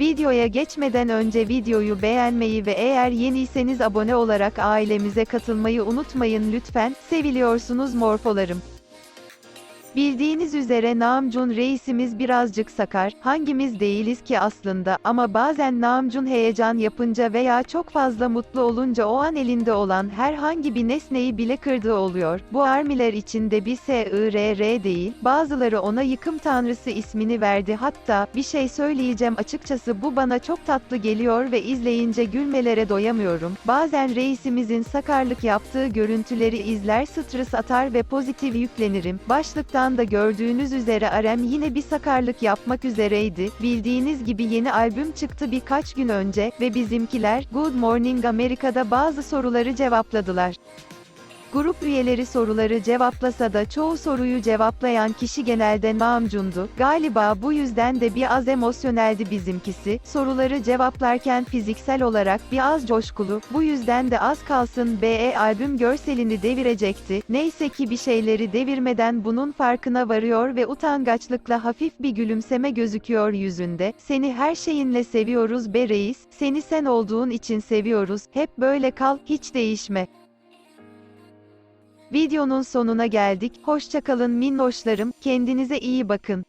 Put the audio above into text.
Videoya geçmeden önce videoyu beğenmeyi ve eğer yeniyseniz abone olarak ailemize katılmayı unutmayın lütfen. Seviliyorsunuz morfolarım. Bildiğiniz üzere Namjoon reisimiz birazcık sakar, hangimiz değiliz ki aslında ama bazen Namjoon heyecan yapınca veya çok fazla mutlu olunca o an elinde olan herhangi bir nesneyi bile kırdığı oluyor. Bu armiler içinde bir S-I-R-R değil, bazıları ona yıkım tanrısı ismini verdi hatta, bir şey söyleyeceğim açıkçası bu bana çok tatlı geliyor ve izleyince gülmelere doyamıyorum. Bazen reisimizin sakarlık yaptığı görüntüleri izler stres atar ve pozitif yüklenirim. Başlıktan da gördüğünüz üzere Arem yine bir sakarlık yapmak üzereydi. Bildiğiniz gibi yeni albüm çıktı birkaç gün önce ve bizimkiler Good Morning Amerika'da bazı soruları cevapladılar. Grup üyeleri soruları cevaplasa da çoğu soruyu cevaplayan kişi genelde Namjoon'du. Galiba bu yüzden de bir az emosyoneldi bizimkisi. Soruları cevaplarken fiziksel olarak bir az coşkulu. Bu yüzden de az kalsın BE albüm görselini devirecekti. Neyse ki bir şeyleri devirmeden bunun farkına varıyor ve utangaçlıkla hafif bir gülümseme gözüküyor yüzünde. Seni her şeyinle seviyoruz be reis. Seni sen olduğun için seviyoruz. Hep böyle kal, hiç değişme. Videonun sonuna geldik. Hoşçakalın minnoşlarım. Kendinize iyi bakın.